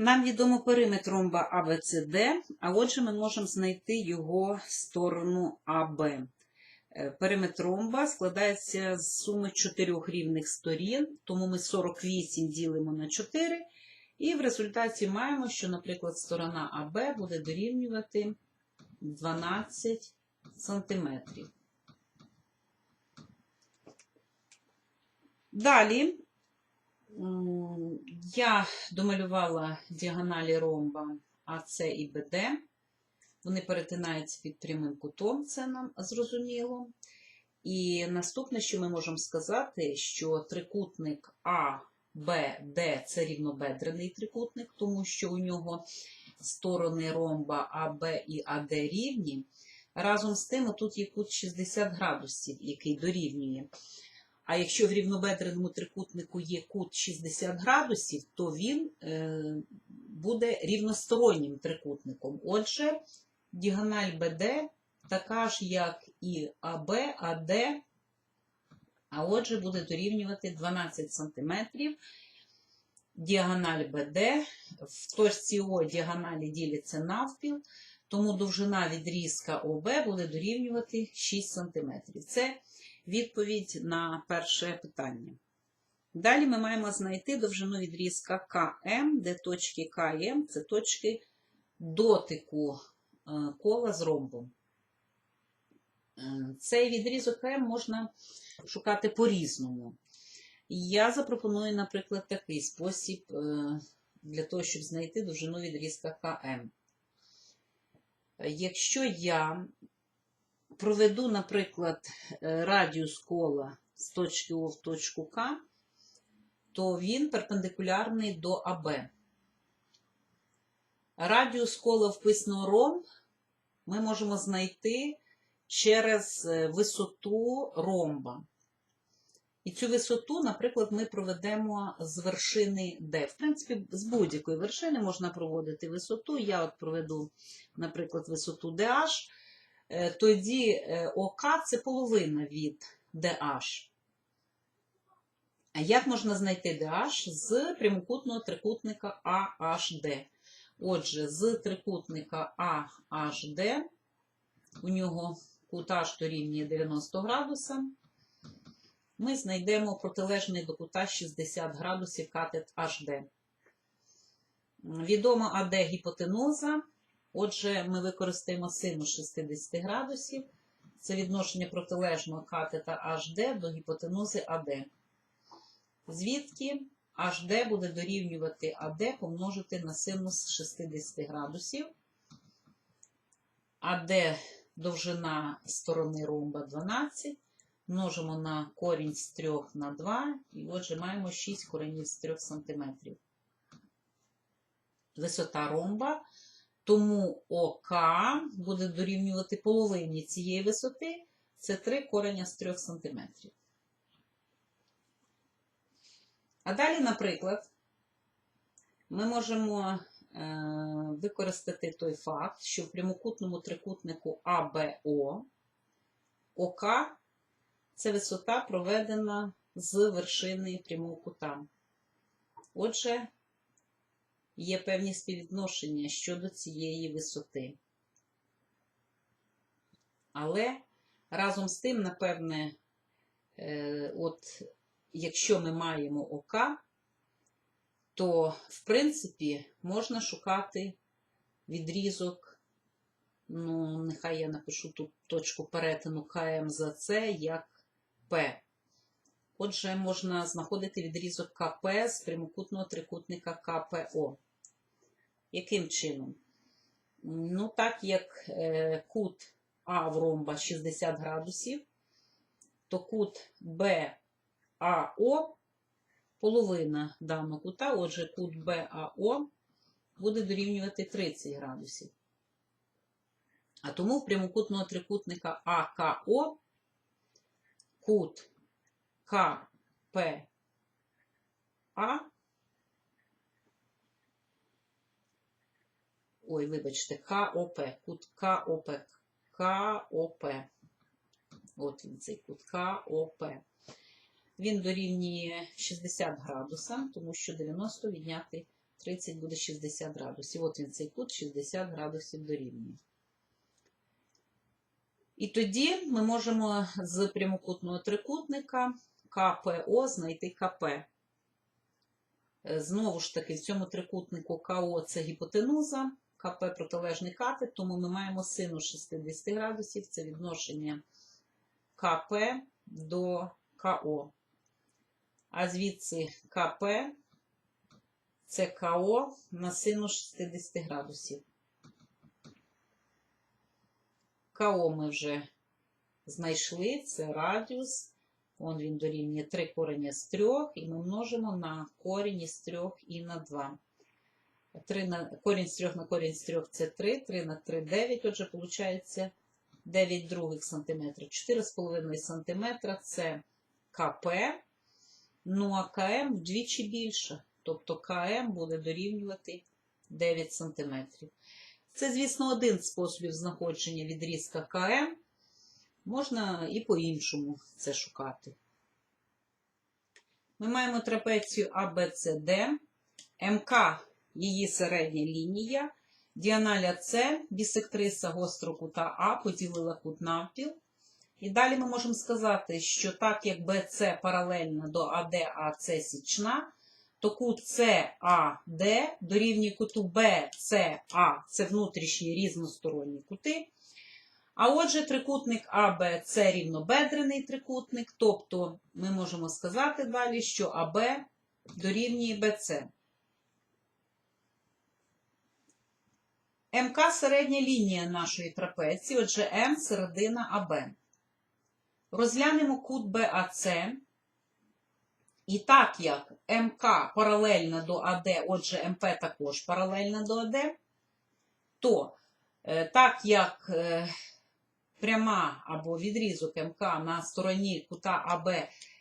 Нам відомо периметр ромба АБЦД, а отже, ми можемо знайти його сторону АБ. Е, Периметр ромба складається з суми чотирьох рівних сторін, тому ми 48 ділимо на 4, і в результаті маємо, що, наприклад, сторона АБ буде дорівнювати 12 сантиметрів. Далі я домалювала діагоналі ромба АС і БД. Вони перетинаються під прямим кутом, це нам зрозуміло. І наступне, що ми можемо сказати, що трикутник А, Б, Д це рівнобедрений трикутник, тому що у нього сторони ромба АБ і АД рівні. Разом з тим, тут є кут 60 градусів, який дорівнює. А якщо в рівнобедреному трикутнику є кут 60 градусів, то він е, буде рівностороннім трикутником. Отже, діагональ БД така ж, як і АБ, АД, а отже, буде дорівнювати 12 см. Діагональ БД в точці О діагоналі діляться навпіл, тому довжина відрізка ОБ буде дорівнювати 6 см. Це відповідь на перше питання. Далі ми маємо знайти довжину відрізка КМ, де точки КМ це точки дотику е, кола з ромбом. Е, Цей відрізок КМ можна шукати по-різному. Я запропоную, наприклад, такий спосіб е, для того, щоб знайти довжину відрізка КМ. Якщо я проведу, наприклад, е, радіус кола з точки О в точку К, то він перпендикулярний до АБ. Радіус кола вписано ром ми можемо знайти через е, висоту ромба. І цю висоту, наприклад, ми проведемо з вершини D. В принципі, з будь-якої вершини можна проводити висоту. Я от проведу, наприклад, висоту DH. Е, Тоді е, ОК це половина від DH. Як можна знайти DH з прямокутного трикутника AHD? Отже, з трикутника AHD, у нього кут H дорівнює 90 градуса, ми знайдемо протилежний до кута 60 градусів катет HD. Відома АД гіпотенуза. Отже, ми використаємо синус 60 градусів. Це відношення протилежного катета HD до гіпотенузи АД. Звідки HD буде дорівнювати АД помножити на синус 60 градусів. АД довжина сторони ромба 12. Множимо на корінь з 3 на 2, і отже маємо 6 коренів з 3 см. Висота ромба, тому ОК буде дорівнювати половині цієї висоти, це 3 кореня з 3 см. А далі, наприклад, ми можемо е, використати той факт, що в прямокутному трикутнику АБО ОК це висота проведена з вершини прямого кута. Отже, є певні співвідношення щодо цієї висоти. Але разом з тим, напевне, е, от якщо ми маємо ОК, то, в принципі, можна шукати відрізок, ну, нехай я напишу тут точку перетину КМ за С як П. Отже, можна знаходити відрізок КП з прямокутного трикутника КПО. Яким чином? Ну, так як е, кут А в ромба 60 градусів, то кут БАО половина даного кута, отже, кут БАО буде дорівнювати 30 градусів. А тому в прямокутного трикутника АКО кут КПА Ой, вибачте, КОП, кут КОП, КОП. От він цей кут КОП. Він дорівнює 60 градуса, тому що 90 відняти 30 буде 60 градусів. От він цей кут 60 градусів дорівнює. І тоді ми можемо з прямокутного трикутника КПО знайти КП. Знову ж таки, в цьому трикутнику КО це гіпотенуза, КП протилежний катет, тому ми маємо синус 60 градусів, це відношення КП до КО. А звідси КП це КО на синус 60 градусів. КО ми вже знайшли, це радіус. Он він дорівнює 3 корення з 3, і ми множимо на корінь із 3 і на 2. 3 на, корінь з 3 на корінь з 3 це 3, 3 на 3 – 9, отже, виходить 9 других сантиметрів. 4,5 сантиметра – це КП, ну а КМ вдвічі більше. Тобто КМ буде дорівнювати 9 сантиметрів. Це, звісно, один з способів знаходження відрізка КМ. Можна і по-іншому це шукати. Ми маємо трапецію ABCD, МК її середня лінія, діаналь АС, бісектриса гострого кута А поділила кут навпіл. І далі ми можемо сказати, що так як BC паралельна до AD, а С січна, то кут CAD дорівнює куту BCA, це внутрішні різносторонні кути. А отже, трикутник АБ це рівнобедрений трикутник, тобто ми можемо сказати далі, що АБ дорівнює БЦ. МК середня лінія нашої трапеції, отже, М середина АБ. Розглянемо кут БАЦ. І так як МК паралельна до АД, отже, МП також паралельна до АД, то е, так як е, пряма або відрізок МК на стороні кута АБ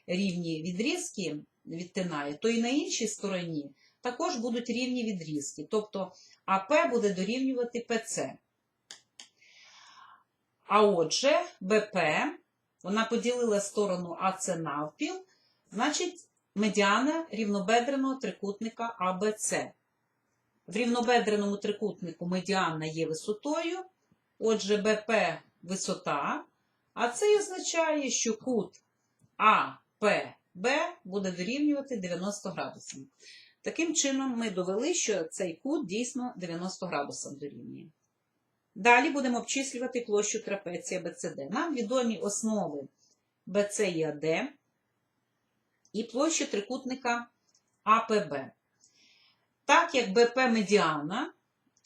рівні відрізки відтинає, то і на іншій стороні також будуть рівні відрізки. Тобто АП буде дорівнювати ПЦ. А отже, БП, вона поділила сторону АЦ навпіл, значить, медіана рівнобедреного трикутника АБЦ. В рівнобедреному трикутнику медіана є висотою, отже, БП висота, а це означає, що кут АПБ буде дорівнювати 90 градусам. Таким чином, ми довели, що цей кут дійсно 90 градусам дорівнює. Далі будемо обчислювати площу трапеції BCD. Нам відомі основи BC і AD і площа трикутника АПБ. Так як БП медіана,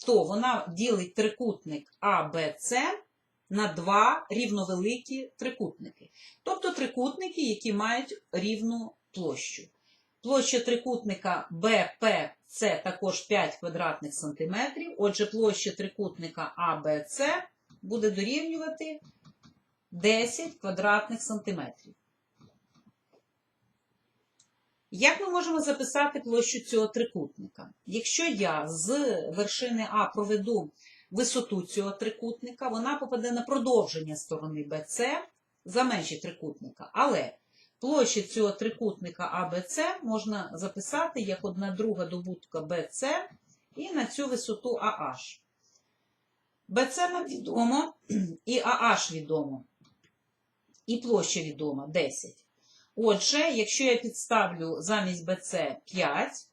то вона ділить трикутник АБЦ на два рівновеликі трикутники. Тобто трикутники, які мають рівну площу. Площа трикутника БПЦ також 5 квадратних сантиметрів. Отже, площа трикутника АБЦ буде дорівнювати 10 квадратних сантиметрів. Як ми можемо записати площу цього трикутника? Якщо я з вершини А проведу висоту цього трикутника, вона попаде на продовження сторони BC за межі трикутника. Але площа цього трикутника ABC можна записати як одна друга добутка BC і на цю висоту AH. BC нам відомо, і AH відомо, і площа відома 10. Отже, якщо я підставлю замість BC 5,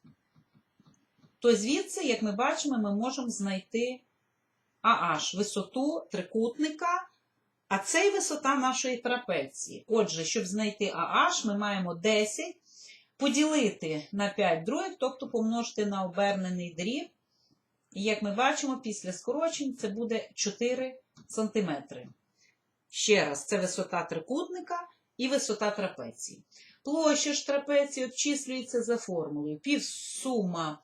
то звідси, як ми бачимо, ми можемо знайти AH висоту трикутника, а це і висота нашої трапеції. Отже, щоб знайти AH, ми маємо 10 поділити на 5 других, тобто помножити на обернений дріб. І як ми бачимо, після скорочень це буде 4 см. Ще раз, це висота трикутника і висота трапеції. Площа ж трапеції обчислюється за формулою. Півсума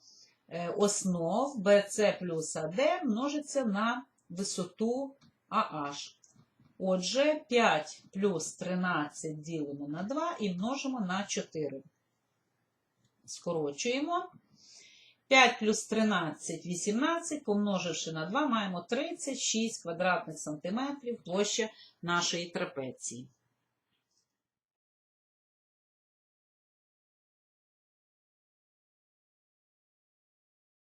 е, основ BC плюс AD множиться на висоту AH. Отже, 5 плюс 13 ділимо на 2 і множимо на 4. Скорочуємо. 5 плюс 13 – 18, помноживши на 2, маємо 36 квадратних сантиметрів площа нашої трапеції.